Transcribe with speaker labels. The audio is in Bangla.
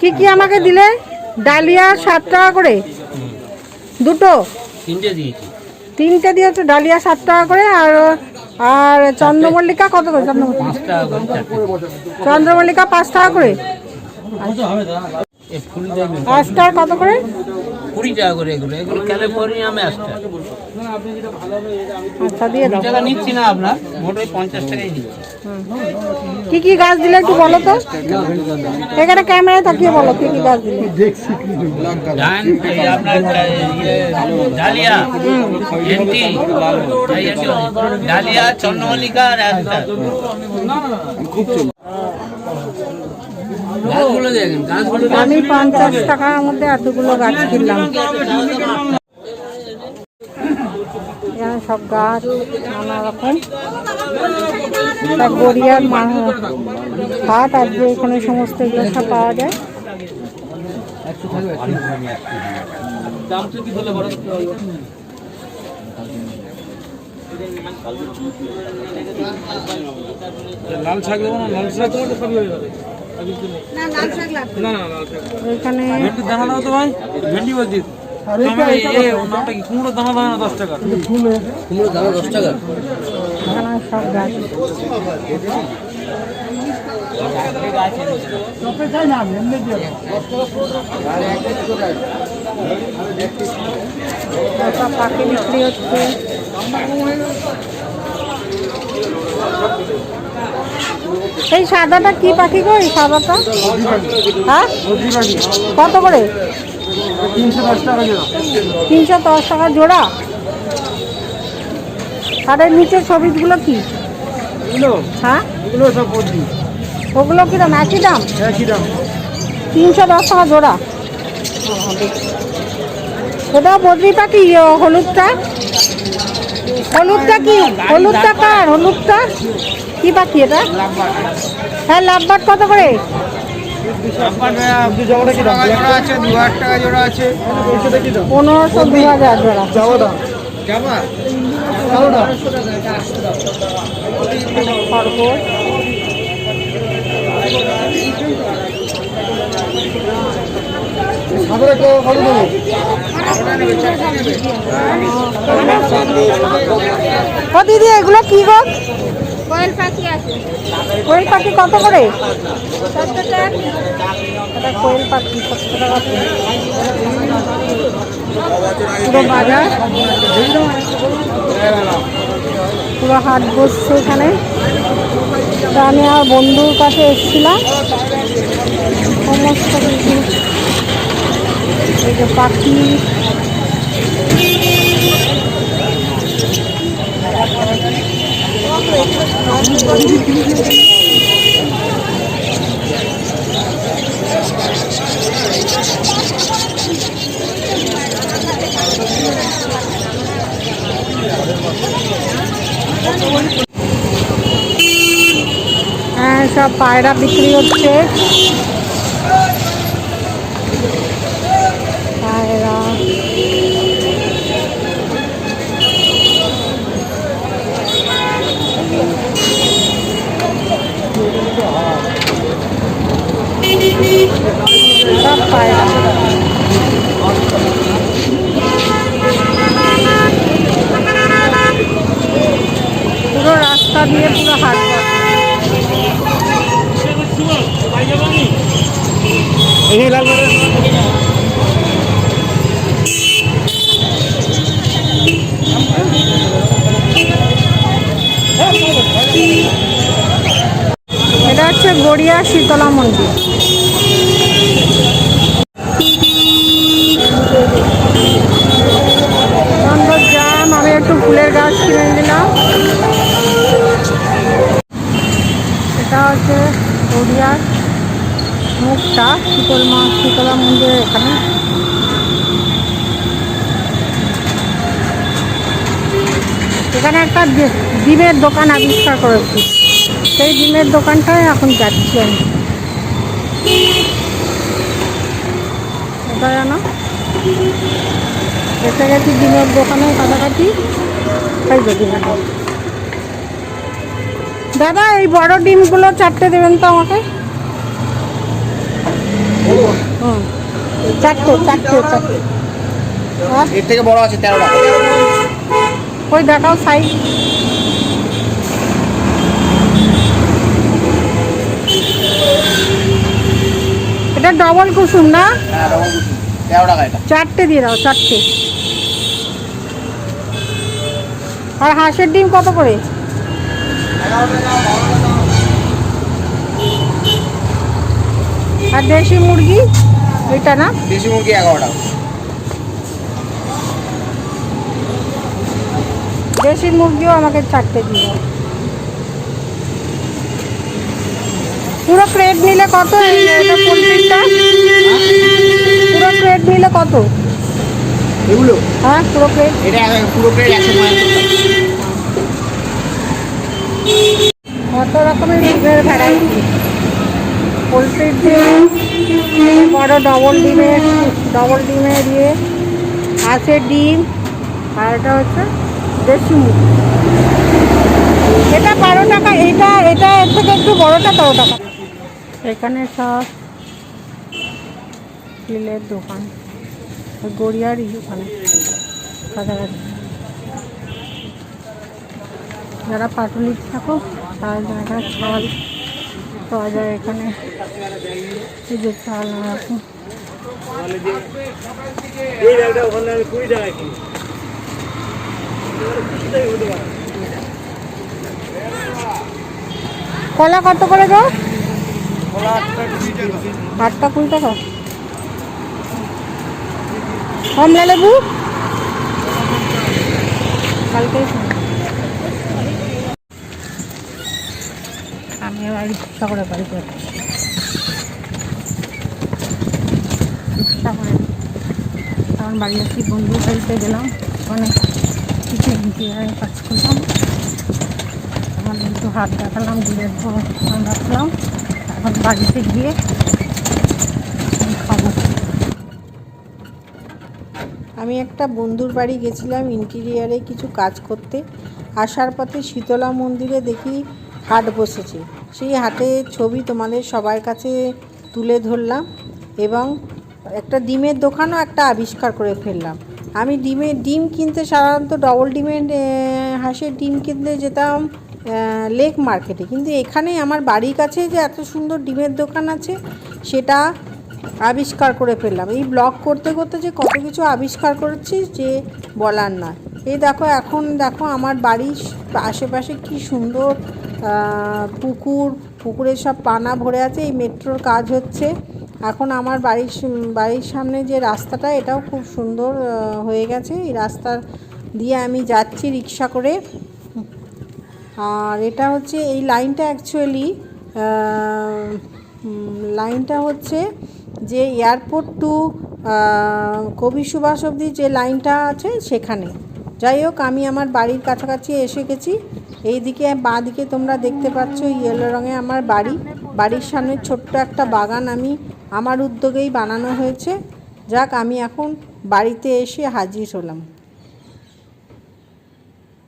Speaker 1: কি
Speaker 2: কি কি আমাকে দিলে? ডালিয়া ষাট টাকা করে। দুটো?
Speaker 1: তিনটে দিয়েছি।
Speaker 2: তিনটে দিয়েছ ডালিয়া ষাট টাকা করে আর আর চন্দ্রমল্লিকা কত করে? চন্দ্রমল্লিকা।
Speaker 1: পাঁচ টাকা করে চারটে।
Speaker 2: চন্দ্রমল্লিকা পাঁচ টাকা করে।
Speaker 1: এই ফুল
Speaker 2: কত করে?
Speaker 1: কুড়ি টাকা করে এগুলো। এগুলো ক্যালিফোর্নিয়ামে আসছে।
Speaker 2: আচ্ছা
Speaker 1: টাকা নিচ্ছি না আপনার মোটে পঞ্চাশ টাকাই দিচ্ছি
Speaker 2: কি কি গাছ দিলে একটু বলো তো? এখানে ক্যামেরায় তাকিয়ে বলো কি কি গাছ দিলে?
Speaker 1: ধান এই আপনার ইয়ে, ডালিয়া এন্টি ডালিয়া চন্দ্রমল্লিকা আর
Speaker 2: আমি পঞ্চাশ টাকার মধ্যে এতগুলো গাছ কিনলাম। সব গাছ নানা রকম। গড়িয়ার মা- হাট আজকে এখানে সমস্ত এগুলো সব পাওয়া যায়।
Speaker 3: লাল শাক দেবো না? লাল শাক তোমার
Speaker 2: এখানে
Speaker 3: ভেন্ডির দানা দাও তো ভাই। ভেন্ডি বলছি নামটা কি? দানা দশ টাকা।
Speaker 1: কুমড়ো দানা দশ টাকা।
Speaker 2: এখানে সব গাছ। পাখি বিক্রি হচ্ছে। এই সাদাটা কি পাখি গো এই সাদাটা? হ্যাঁ? কত করে?
Speaker 3: তিনশো দশ টাকা জোড়া।
Speaker 2: আর এর নিচের সবুজগুলো কি? হ্যাঁ? ওগুলো কিরম একই দাম?
Speaker 3: একই দাম।
Speaker 2: তিনশো দশ টাকা জোড়া। ওটা বদ্রি পাখি ও হলুদটা? হলুদটা কি? হলুদটা কার? হলুদটা কি বাকি এটা? হ্যাঁ লাভবাট কত করে? পনেরোশো দু হাজার জোড়া। খরগোশ ও দিদি এগুলো কি গো?
Speaker 4: কোয়েল পাখি আছে।
Speaker 2: কোয়েল পাখি কত করে? কোয়েল পাখি সত্তর টাকা পুরো বাজার? পুরো হাট বসছে এখানে। তা আমি আর বন্ধুর কাছে এসেছিলাম। সমস্ত কিছু। এই যে পাখি। হ্যাঁ সব পায়রা বিক্রি হচ্ছে পায়রা সব পায়রা দিয়ে পুরো এটা হচ্ছে গড়িয়া শীতলা মন্দির। আমি একটু ফুলের গাছ কিনে দিলাম এটা হচ্ছে গড়িয়ার মুখটা শীতল মা শীতলা মন্দিরের এখানে। এখানে একটা ডিমের দোকান আবিষ্কার করেছি। সেই ডিমের দোকানটায় এখন যাচ্ছি আমি। কোথায় জানো? গেছি ডিমের দোকানে কাছাকাছি। যে ডিমের। দাদা এই বড় ডিমগুলো চারটে দেবেন তো আমাকে? হুম। চারটে চারটে চারটে।
Speaker 3: এর থেকে বড় আছে তেরো
Speaker 2: ওই দেখাও সাইজ এটা ডবল কুসুম না?
Speaker 3: হ্যাঁ
Speaker 2: চারটে দিয়ে দাও চারটে। আর হাঁসের ডিম কত করে? আর দেশি মুরগি? ওইটা না?
Speaker 3: দেশি মুরগি এগারো টাকা
Speaker 2: দেশি মুরগিও আমাকে চারটে দাও। পুরো প্লেট নিলে কত? পোলট্রিটা পুরো প্লেট নিলে কত?
Speaker 3: এগুলো?
Speaker 2: হ্যাঁ পুরো প্লেট
Speaker 3: এটা পুরো প্লেট একশো টাকা
Speaker 2: কত রকমের ডিমের ভ্যারাইটি পোলট্রির ডিম, বড় ডবল ডিমের ডবল ডিমের দিয়ে হাঁসের ডিম, আর এটা হচ্ছে দেশি মুরগি। এটা বারো টাকা, এটা এটা এর থেকে একটু বড়টা তেরো টাকা। এখানে সব স্টিলের দোকান গড়িয়ারই ওখানে। কাছাকাছি যারা পাটুলি থাকো তারা জায়গায় চাল পাওয়া যায়, এখানে যে চাল
Speaker 3: কিনি
Speaker 2: কলা কত করে গো আটটা কুড়ি টাকা। কমলা লেবু? কালকেই রিক্সা করে বাড়ি যাচ্ছি তখন বাড়ি যাচ্ছি বন্ধুর বাড়িতে গেলাম। ওখানে কিছু ইন্টিরিয়ারের কাজ করলাম। আমার একটু হাত দেখালাম দুধের ফোন রাখলাম এখন বাড়িতে গিয়ে খাব। আমি একটা বন্ধুর বাড়ি গেছিলাম ইন্টিরিয়ারে কিছু কাজ করতে। আসার পথে শীতলা মন্দিরে দেখি হাট বসেছে। সেই হাটের ছবি তোমাদের সবার কাছে তুলে ধরলাম এবং একটা ডিমের দোকানও একটা আবিষ্কার করে ফেললাম। আমি ডিমের ডিম কিনতে সাধারণত ডবল ডিমের হাঁসের ডিম কিনতে যেতাম লেক মার্কেটে কিন্তু এখানে আমার বাড়ির কাছে যে এত সুন্দর ডিমের দোকান আছে, সেটা আবিষ্কার করে ফেললাম। এই ব্লগ করতে করতে যে কত কিছু আবিষ্কার করেছি, যে বলার নয়। এই দেখো, এখন দেখো আমার বাড়ির আশেপাশে কি সুন্দর পুকুর পুকুরের সব পানা ভরে আছে, এই মেট্রোর কাজ হচ্ছে। এখন আমার বাড়ির বাড়ির সামনে যে রাস্তাটা, এটাও খুব সুন্দর হয়ে গেছে। এই রাস্তা দিয়ে আমি যাচ্ছি রিক্সা করে। আর এটা হচ্ছে, এই লাইনটা অ্যাকচুয়ালি লাইনটা হচ্ছে যে এয়ারপোর্ট টু কবি সুভাষ অবধি যে লাইনটা আছে সেখানে। যাই হোক, আমি আমার বাড়ির কাছাকাছি এসে গেছি। এইদিকে বাঁদিকে তোমরা দেখতে পাচ্ছ ইয়েলো রঙে আমার বাড়ি। বাড়ির সামনে ছোট্ট একটা বাগান আমি, আমার উদ্যোগেই বানানো হয়েছে। যাক, আমি এখন বাড়িতে এসে হাজির হলাম।